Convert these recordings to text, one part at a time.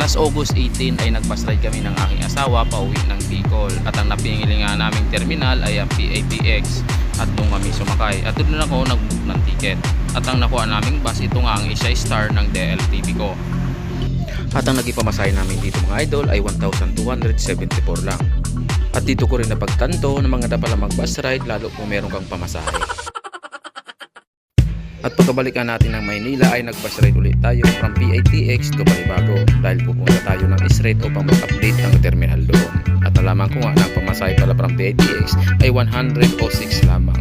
Last August 18 ay nag-bus ride kami ng aking asawa pauwi ng Bicol. At ang napingili nga naming terminal ay ang PAPX at doon kami sumakay. At doon ako nag-book ng ticket. At ang nakuha naming bus ito nga ang isa star ng DLTV ko at ang naging pamasahe namin dito mga idol ay 1,274 lang. At dito ko rin napagtanto na mga pala mag-bus ride lalo kung meron kang pamasahe. At pagkabalikan natin ng Maynila ay nag-bus ride ulit tayo from PATX to Balibago dahil pupunta tayo ng Israel upang mag-update ng terminal doon. At nalaman ko nga na ang pamasahe pala from PATX ay 106 lamang.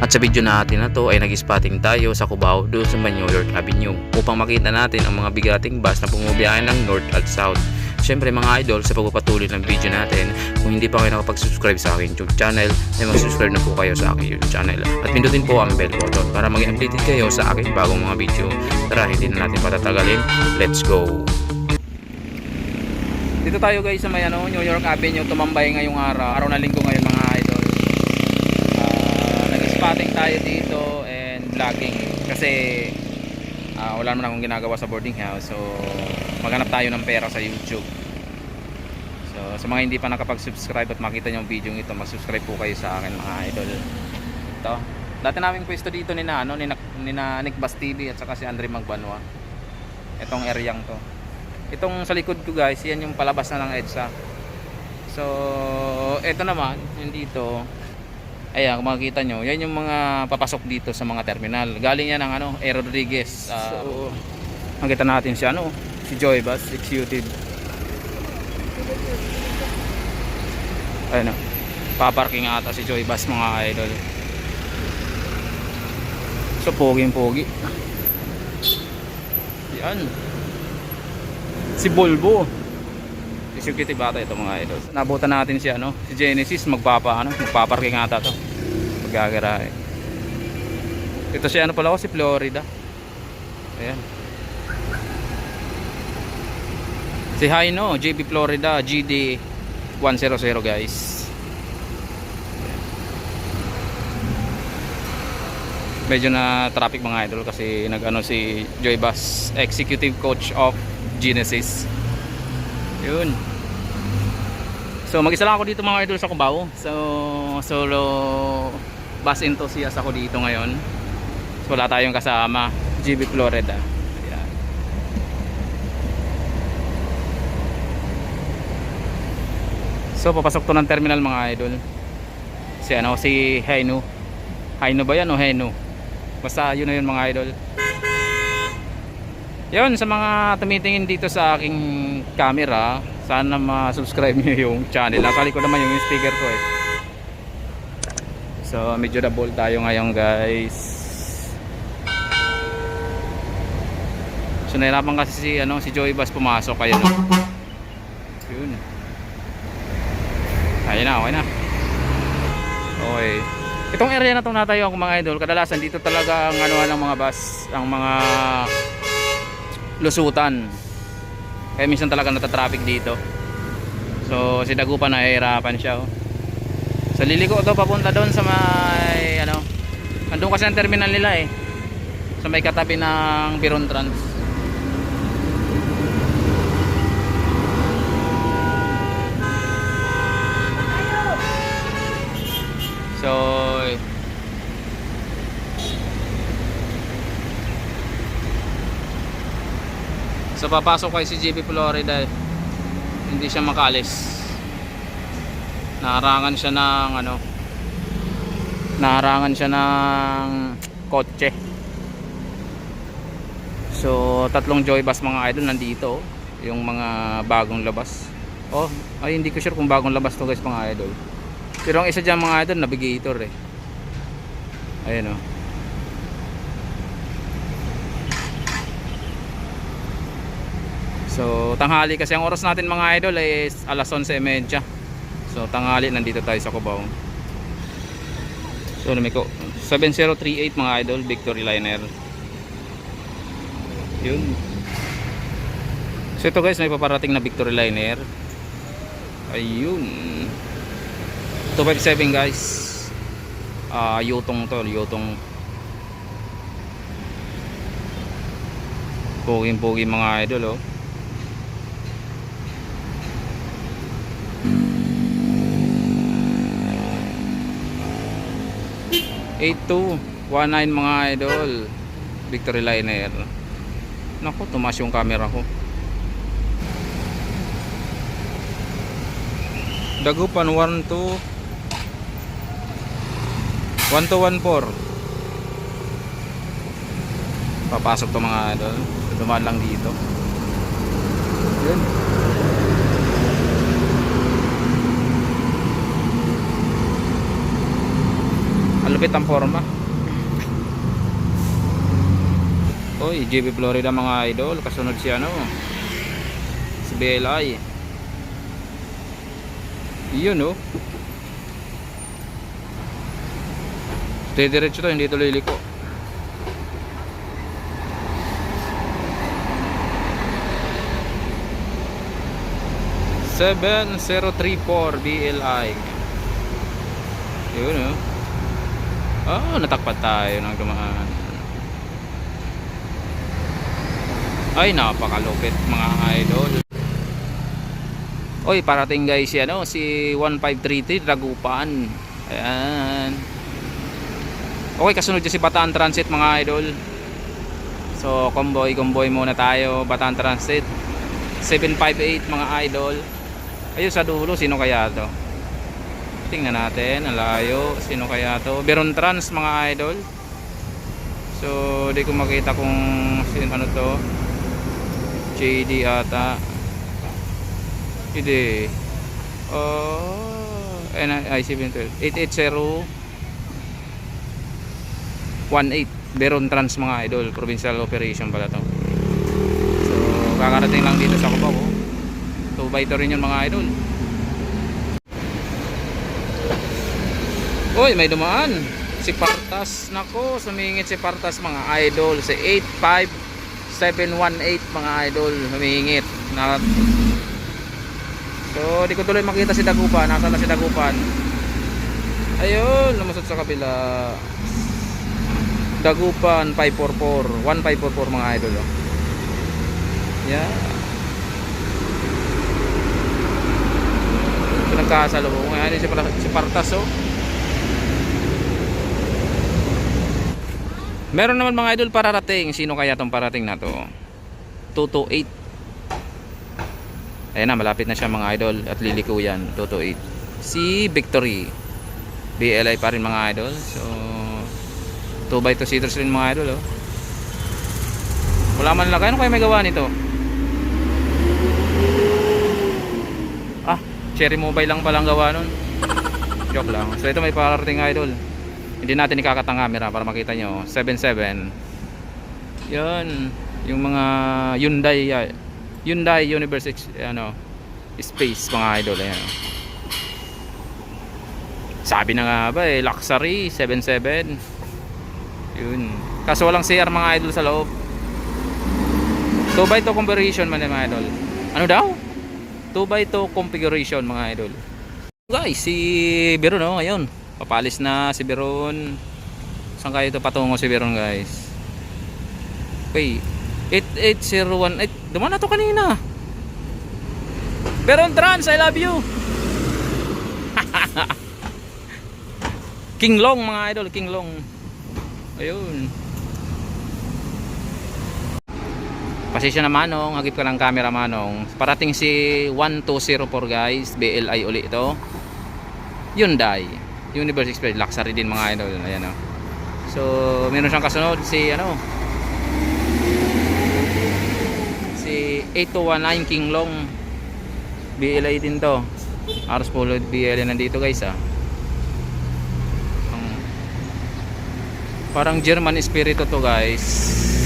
At sa video natin na to ay nag-spotting tayo sa Cubao doon sa York Avenue upang makita natin ang mga bigating bus na pumubiyahe ng North at South. Siyempre mga idol sa pagpapatuloy ng video natin, kung hindi pa kayo nakapag-subscribe sa aking YouTube channel, ay mag-subscribe na po kayo sa aking YouTube channel. At pindutin po ang bell button para maging updated kayo sa aking bagong mga video. Tara, hindi na natin patatagalin. Let's go! Dito tayo guys sa may ano, New York Avenue, tumambay ngayong araw. Araw na linggo ngayon mga idol. Ah, nag-spotting tayo dito and vlogging kasi ah, wala naman akong ginagawa sa boarding house. So, maghanap tayo ng pera sa YouTube. So, sa mga hindi pa nakapag-subscribe at makita niyo yung video ito, mag-subscribe po kayo sa akin mga idol. Ito. Dati namin pwesto dito ni na, ano, ni, na- ni na Nick Bas TV at saka si Andre Magbanwa. Itong areang to. Itong sa likod ko guys, yan yung palabas na ng EDSA. So, ito naman, yung dito, ayan, kung makikita nyo, yan yung mga papasok dito sa mga terminal. Galing yan ng ano, Air Rodriguez. Ah, makita natin si ano, si Joy Bus, executive. Ayun. Paparking ata si Joy Bus mga idol. So, poging-pogi. Yan. Si Volvo. Executive ata ito mga idol. Nabutan natin si ano, si Genesis magpapa ano, magpaparking ata to. Magagarahe. Ito si ano pala ko si Florida. Ayan. Si Hino, JB Florida, GD 100 guys. Medyo na traffic mga idol kasi nag-ano si Joy Bus, executive coach of Genesis. Yun. So mag-isa lang ako dito mga idol sa Cubao. So solo bus enthusiast ako dito ngayon. So wala tayong kasama, GB Florida. Ayan. So papasok to ng terminal mga idol. Si ano si Hainu. Hainu ba yan o Hainu? Basta yun na yun mga idol. Yun, sa mga tumitingin dito sa aking camera, sana ma-subscribe nyo yung channel. Nakali ko naman yung speaker ko eh. So, medyo double tayo ngayon guys. So, nahirapan kasi si, ano, si Joey Bass pumasok. Ayun. oh. Yun. Ayun na, okay na. Okay. Itong area na itong natayo ako mga idol, kadalasan dito talaga ang ano ng mga bus, ang mga lusutan. Kaya minsan talaga natatraffic dito. So si Dagupan nahihirapan siya. Oh. So liliko to papunta doon sa may ano. Andun kasi ang terminal nila eh. Sa may katabi ng Biron Trans. So So papasok kay si JB Florida hindi siya makalis. Naharangan siya ng ano Naharangan siya ng kotse. So tatlong joy bus mga idol nandito oh. yung mga bagong labas. Oh, ay hindi ko sure kung bagong labas to guys mga idol. Pero ang isa diyan mga idol navigator eh. Ayun oh. So tanghali kasi ang oras natin mga idol is alas 11.30 So tanghali nandito tayo sa Cubao. So lumiko. 7038 mga idol Victory Liner. Yun. So ito guys may paparating na Victory Liner. Ayun. 257 guys. Ah, Yutong to Yutong Puging-pugi mga idol oh. Eight two one nine mga idol. Victory Liner. Naku, tumas yung camera ko. Dagupan 1 to 1 to 1 4 Papasok to mga idol. Dumaan lang dito. Yun Lupit ang forma. Oy, JB Florida mga idol. Kasunod si ano? Si BLI Yun oh. Diretso to, hindi ito liliko Seven zero three four BLI Yun oh Oh, natakpat tayo ng dumaan Ay, napakalupit mga idol Oy, parating guys si ano, si 1533 Dragupan. Ayan. Okay, kasunod dyan si Bataan Transit mga idol. So, convoy, convoy muna tayo. Bataan Transit. 758 mga idol. Ayun sa dulo, sino kaya to? Tingnan natin, ang layo. Sino kaya to? Beron Trans mga idol. So, di ko makita kung sino ano to. JD ata. Hindi. Oh, NI 712. 880 18 Beron Trans mga idol provincial operation pala to so kakarating lang dito sa Cubao 2 by 2 rin yun mga idol Uy may dumaan si Partas nako sumingit si Partas mga idol si 85718 mga idol sumingit na So, di ko tuloy makita si Dagupan. Nasaan na si Dagupan? Ayun, lumusot sa kabila. Dagupan 544. 1544 mga idol. Oh. Yeah. Pinagkasalubong. Ngayon si, si Partas oh. Meron naman mga idol pararating. Sino kaya tong parating na to? 228 Ayan na, malapit na siya mga idol at liliko yan, 228. Si Victory. BLI pa rin mga idol. So 2 by 2 seaters rin mga idol oh. Wala man lang. Ano kaya may gawa nito? Ah, cherry mobile lang palang gawa nun. Joke lang. So ito may parating idol. Hindi natin ikakatang camera para makita nyo. 77. Yun. Yung mga Hyundai ah, Hyundai Universe ano Space mga idol ayan. Sabi na nga ba eh luxury 77. Yun. Kaso walang CR mga idol sa loob. 2 by 2 configuration man mga idol. Ano daw? 2 by 2 configuration mga idol. Guys, si Beron oh, ayun. Papalis na si Beron. Saan kayo ito patungo si Beron guys? Okay. 88018 Duman na to kanina. Beron Trans, I love you. King Long mga idol, King Long. Ayun. Pasensya na manong, hagip ka ng camera manong. Parating si 1204 guys, BLI uli ito. Hyundai. Universe Express, luxury din mga idol. Ayan o. So, meron siyang kasunod si ano, si 8219 King Long BLI din to Aros Polo BLI nandito guys ah Ang- parang German Espiritu to guys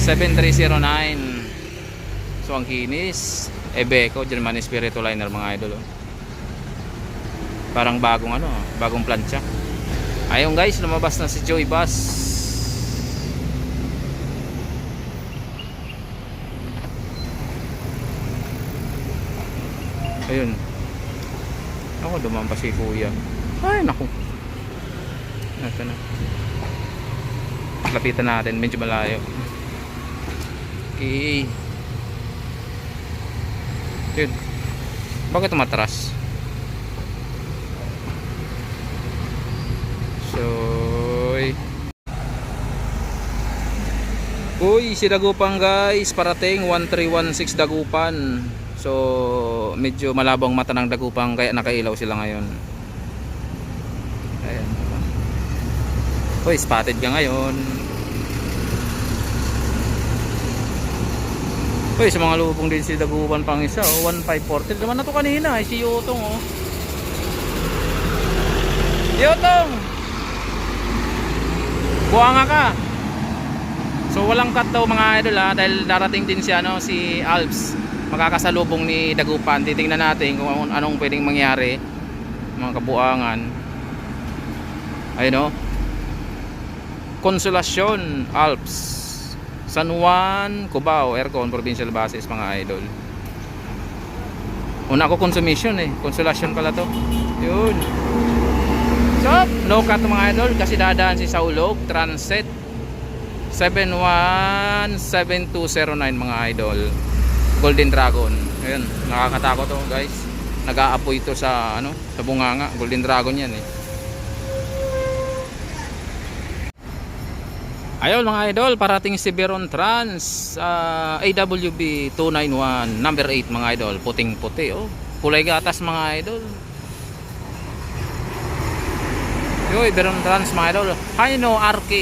7309 so ang kinis Ebeco German Espiritu liner mga idol oh. Parang bagong ano bagong plancha ayun guys lumabas na si Joy Bass Ayun. Ako, dumaan pa si kuya. Ay, naku. Ito na. Lapitan natin, medyo malayo. Okay. Yun. Bakit umatras? So, Uy, si Dagupan guys, parating 1316 Dagupan. So, medyo malabang mata ng Dagupan kaya nakailaw sila ngayon. Ayan. Uy, spotted ka ngayon. Uy, sa mga lubong din si Dagupan pang isa, oh, 1540. Naman na to kanina, eh, si Yotong oh. Yotong! Buwanga ka! So walang cut daw mga idol ha dahil darating din si ano si Alps makakasalubong ni Dagupan. Titingnan natin kung anong, pwedeng mangyari mga kabuangan. Ayun oh. Consolacion Alps San Juan, Cubao, Aircon, Provincial Bases mga idol. Una ko consumption eh. Consolacion pala to. Yun. So, no cut mga idol kasi dadaan si Saulog Transit 717209 mga idol. Golden Dragon. Ayun nakakatakot to guys. Nag-aapoy ito sa ano sa bunganga. Golden Dragon yan eh. Ayun mga idol parating si Veron Trans ah, AWB 291 number 8 mga idol. Puting puti oh. Kulay gatas mga idol Yoy, Veron Trans mga idol. Hino RK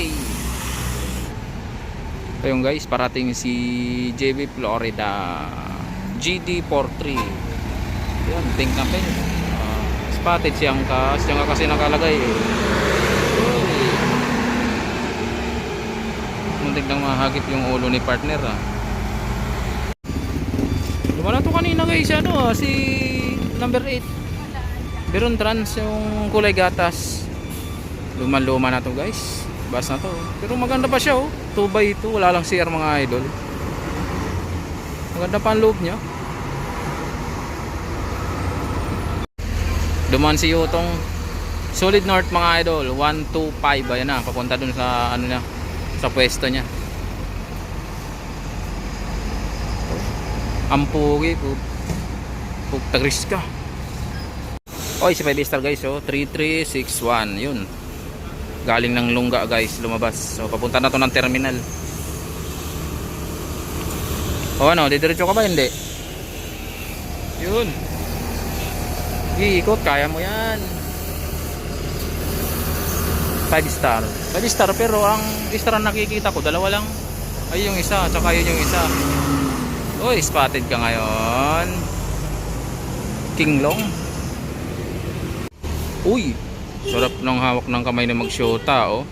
Ayun guys, parating si JB Florida. GD43 Yun, think na pin uh, Spotted siyang ka Siya nga kasi nakalagay eh. Muntik nang mahagip yung ulo ni partner ah. Lumala to kanina guys ano ah, Si number 8 Beron trans yung kulay gatas Luma-luma na to guys. Bas na to. Pero maganda pa siya oh. 2x2 wala lang CR mga idol. Maganda pa ang loob niya. Dumaan si Yutong. Solid north mga idol. 125 ayan na papunta dun sa ano na sa pwesto niya. Ang pugi pugtagris ka. Oy si 5 star guys oh. 3361 yun galing ng lungga guys lumabas. So papunta na to ng terminal. O ano didiretso ka ba? Hindi. Yun. Iikot kaya mo yan. 5 star. 5 star pero ang star na nakikita ko dalawa lang. Ay yung isa tsaka yun yung isa. Uy spotted ka ngayon. King Long. Uy Sarap ng hawak ng kamay na magsyota, oh.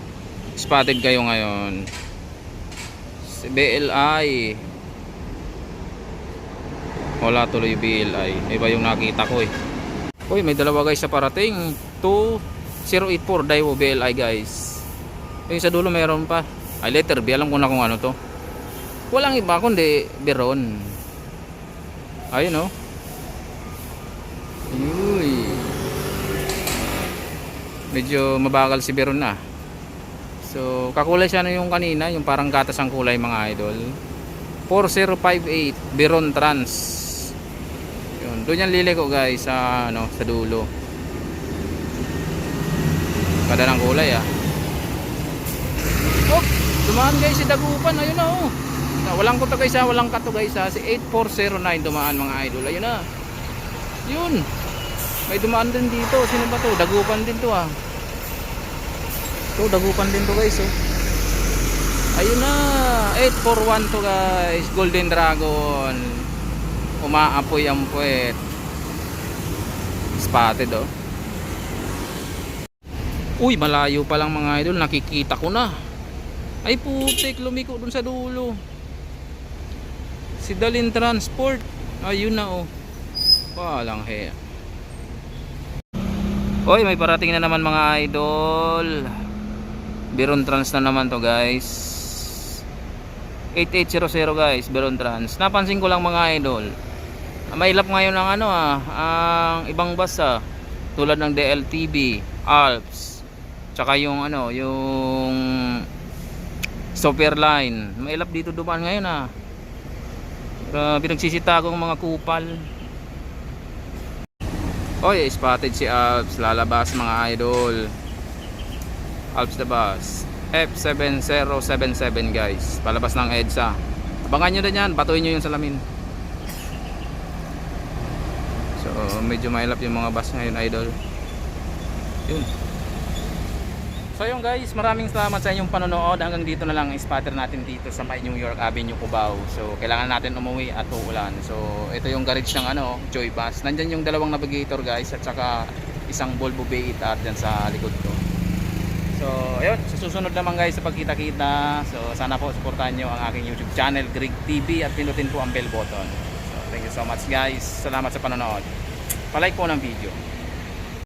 Spotted kayo ngayon. Si BLI. Wala tuloy BLI. Iba yung nakita ko, eh. Uy, may dalawa guys sa parating. 2084 Daiwo BLI, guys. Yung sa dulo meron pa. Ay, letter B. Alam ko na kung ano to. Walang iba kundi Beron. Ayun, oh. Uy medyo mabagal si Beron na. So kakulay siya na yung kanina yung parang gatas ang kulay mga idol. 4058 Beron Trans. Yun doon yan liliko guys sa ano sa dulo. Kada ng kulay ah. Oh dumaan guys si Dagupan. Ayun na oh. Walang kuto guys ha walang kato guys ha si 8409 dumaan mga idol. Ayun na. Yun may dumaan din dito. Sino ba to? Dagupan din to ah. To, dagupan din to guys oh. Ayun na. 841 to guys. Golden Dragon. Umaapoy ang puwet. Spotted oh. Uy, malayo pa lang mga idol. Nakikita ko na. Ay putik, lumiko dun sa dulo. Si Dalin Transport. Ayun na oh. Walang heya. Hoy, may parating na naman mga idol. Biron Trans na naman to, guys. 8800 guys, Biron Trans. Napansin ko lang mga idol. Mailap ngayon ng ano ah, ang ibang bus ah. Tulad ng DLTV, Alps. Tsaka yung ano, yung Super Line. Mailap dito dumaan ngayon ah. Grabe nagsisitagong mga kupal. Oy, spotted si Alps. Lalabas mga idol. Alps the bus. F7077 guys. Palabas ng EDSA. Abangan nyo din yan. Batuin nyo yung salamin. So, medyo mailap yung mga bus ngayon idol. Yun. So yun guys, maraming salamat sa inyong panonood. Hanggang dito na lang ang spotter natin dito sa may New York Avenue, Cubao. So kailangan natin umuwi at uulan. So ito yung garage ng ano, Joy Bus. Nandyan yung dalawang navigator guys at saka isang Volvo V8R dyan sa likod ko. So ayun, sa susunod naman guys sa pagkita-kita. So sana po suportahan nyo ang aking YouTube channel, Greg TV at pinutin po ang bell button. So thank you so much guys. Salamat sa panonood. Palike po ng video.